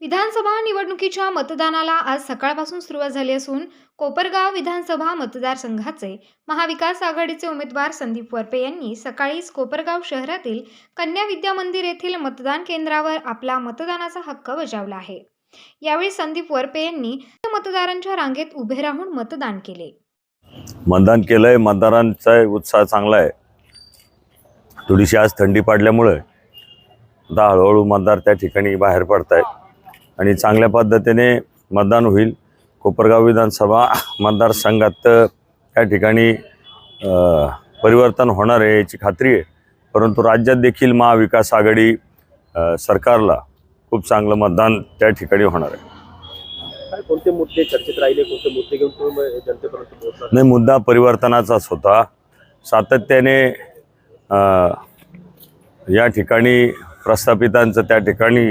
विधानसभा निवडणुकीच्या मतदानाला आज सकाळपासून सुरुवात झाली असून कोपरगाव विधानसभा मतदारसंघाचे महाविकास आघाडीचे उमेदवार संदीप वरपे यांनी सकाळीच कोपरगाव शहरातील कन्या विद्या मंदिर येथील मतदान केंद्रावर आपला मतदानाचा हक्क बजावला आहे. यावेळी संदीप वरपे यांनी मतदारांच्या रांगेत उभे राहून मतदान केले. मतदान केलंय मतदारांचा उत्साह चांगला आहे. थोडीशी आज थंडी पडल्यामुळे आता हळूहळू मतदार त्या ठिकाणी बाहेर पडत आहेत आणि चांगल्या पद्धतीने मतदान होईल. कोपरगाव विधानसभा मतदारसंघात त्या ठिकाणी परिवर्तन होणार आहे याची खात्री आहे. परंतु राज्यात देखील महाविकास आघाडी सरकारला खूप चांगलं मतदान त्या ठिकाणी होणार आहे. कोणते मुद्दे चर्चेत राहिले? कोणते मुद्दे घेऊन जनतेपर्यंत नाही मुद्दा परिवर्तनाचाच होता. सातत्याने या ठिकाणी प्रस्थापितांचं त्या ठिकाणी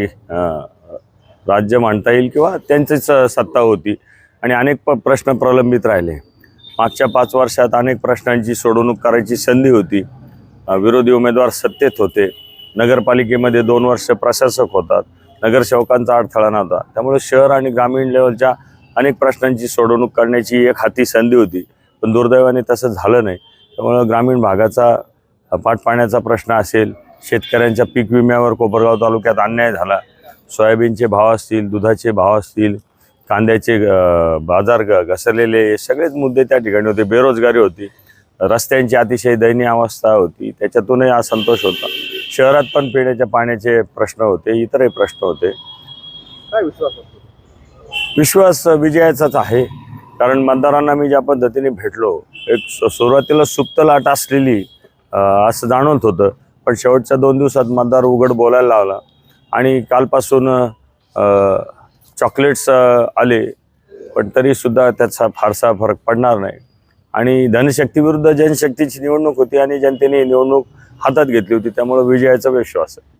राज्य मांडता येईल किंवा त्यांचीच सत्ता होती. आणि अनेक प प्रश्न प्रलंबित राहिले. मागच्या पाच वर्षात अनेक प्रश्नांची सोडवणूक करायची संधी होती. विरोधी उमेदवार सत्तेत होते. नगरपालिकेमध्ये दोन वर्ष प्रशासक होतात. नगरसेवकांचा अडथळा नव्हता. त्यामुळे शहर आणि ग्रामीण लेवलच्या अनेक प्रश्नांची सोडवणूक करण्याची एक हाती संधी होती. पण दुर्दैवाने तसं झालं नाही. त्यामुळं ग्रामीण भागाचा अ, पाटपाण्याचा प्रश्न असेल शेतकऱ्यांच्या पीक विम्यावर कोपरगाव तालुक्यात अन्याय झाला सोयाबीनचे भाव असतील दुधाचे भाव असतील कांद्याचे बाजार घसरलेले हे सगळेच मुद्दे त्या ठिकाणी होते. बेरोजगारी होती. रस्त्यांची अतिशय दयनीय अवस्था होती. त्याच्यातूनही असंतोष होता. शहरात पण पिण्याच्या पाण्याचे प्रश्न होते इतरही प्रश्न होते. काय विश्वास विश्वास विजयाचाच आहे. कारण मतदारांना मी ज्या पद्धतीने भेटलो एक सुरुवातीला सुप्त लाट असलेली असं जाणवत होतं. पण शेवटच्या दोन दिवसात मतदार उघड बोलायला लावला आणि कालपासून चॉकलेट्स आले पण तरीसुद्धा त्याचा फारसा फरक पडणार नाही. आणि धनशक्तीविरुद्ध जनशक्तीची निवडणूक होती आणि जनतेने निवडणूक हातात घेतली होती त्यामुळे विजयाचा विश्वास आहे.